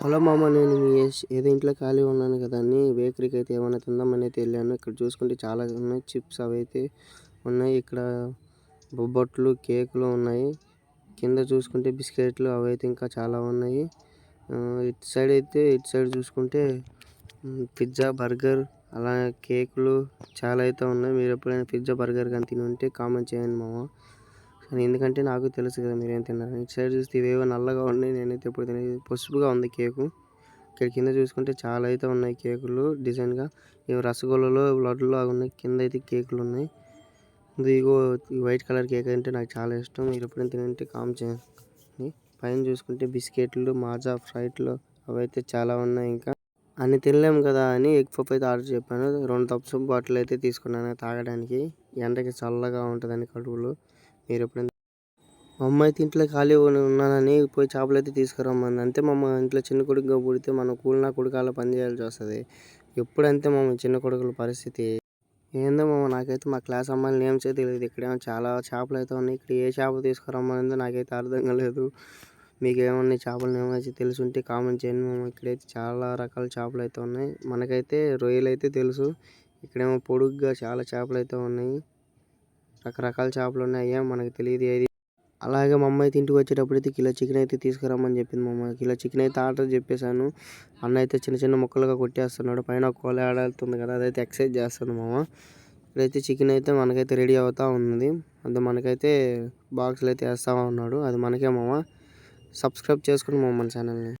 Hello మామ నేను మీ ఏస్- ఏదో ఇంట్లో ఖాళీ ఉన్నాను కదా అని బేకరీకి అయితే ఏమైనా తిందామని అయితే వెళ్ళాను. ఇక్కడ చూసుకుంటే చాలా ఉన్నాయి. చిప్స్ అవి అయితే ఉన్నాయి. ఇక్కడ బొబ్బట్లు కేకులు ఉన్నాయి. కింద చూసుకుంటే బిస్కెట్లు అవి అయితే ఇంకా చాలా ఉన్నాయి. ఇటు సైడ్ అయితే ఇటు సైడ్ చూసుకుంటే పిజ్జా బర్గర్ అలా కేకులు చాలా అయితే ఉన్నాయి. మీరు ఎప్పుడైనా పిజ్జా బర్గర్ కానీ తిని ఉంటే కామెంట్ చేయండి మామ. అది ఎందుకంటే నాకు తెలుసు కదా మీరేం తిన్నారని ఇటు సైడ్ చూస్తే ఇవేవో నల్లగా ఉన్నాయి. నేనైతే ఎప్పుడు తినేది పసుపుగా ఉంది కేకు. ఇక్కడ కింద చూసుకుంటే చాలా అయితే ఉన్నాయి కేకులు. డిజైన్గా ఇవి రసగుల్లలో లడ్డులు లాగా ఉన్నాయి. కింద అయితే కేకులు ఉన్నాయి. ఇదిగో వైట్ కలర్ కేక్ అంటే నాకు చాలా ఇష్టం. మీరు ఎప్పుడైనా తినంటే కామ్ చేయండి. పైన చూసుకుంటే బిస్కెట్లు మాజా ఫ్రైట్లు అవైతే చాలా ఉన్నాయి ఇంకా. అన్ని తినలేము కదా అని ఎగ్ పఫ్ అయితే ఆర్డర్ చెప్పాను. రెండు తప్స్ బాటిల్ అయితే తీసుకున్నాను తాగడానికి. ఎండకి చల్లగా ఉంటుందని కడుపులో. మీరు ఎప్పుడైనా మా అమ్మ అయితే ఇంట్లో ఖాళీ ఉన్నానని పోయి చేపలు అయితే తీసుకురమ్మంది. అంతే మా అమ్మ ఇంట్లో చిన్న కొడుకుగా పుడితే మనం కూలినా కొడుకాల పని చేయాల్సి వస్తుంది. ఎప్పుడంతే మా చిన్న కొడుకుల పరిస్థితి? ఏందో మామ నాకైతే మా క్లాస్ అమ్మాయిలు నేమ్స్ అయితే తెలియదు. ఇక్కడేమో చాలా చేపలు అయితే ఉన్నాయి. ఇక్కడ ఏ చేప తీసుకురమ్మనిందో నాకైతే అర్థం కాలేదు. మీకు ఏమన్నా చేపలు ఏమైనా తెలుసు ఉంటే కామెంట్ చేయండి మేము. ఇక్కడైతే చాలా రకాల చేపలు అయితే ఉన్నాయి. మనకైతే రొయ్యలు అయితే తెలుసు. ఇక్కడేమో పొడుగ్గా చాలా చేపలు అయితే ఉన్నాయి. రకరకాల చేపలు ఉన్నాయి. అయ్యా మనకు తెలియదు ఏది అలాగే మా అమ్మ అయితే ఇంటికి వచ్చేటప్పుడు అయితే కిలో చికెన్ అయితే తీసుకురమ్మని చెప్పింది మా అమ్మ. కిలో చికెన్ అయితే ఆర్డర్ చెప్పేశాను. అన్న అయితే చిన్న చిన్న ముక్కలుగా కొట్టేస్తున్నాడు. పైన ఒక కోల ఆడుతుంది కదా అదైతే ఎక్సైజ్ చేస్తుంది మామ ఇక్కడైతే చికెన్ అయితే మనకైతే రెడీ అవుతా ఉంది అంత మనకైతే బాక్స్లో అయితే వేస్తూ ఉన్నాడు. అది మనకే మామ సబ్స్క్రైబ్ చేసుకుని మా మన ఛానల్ని.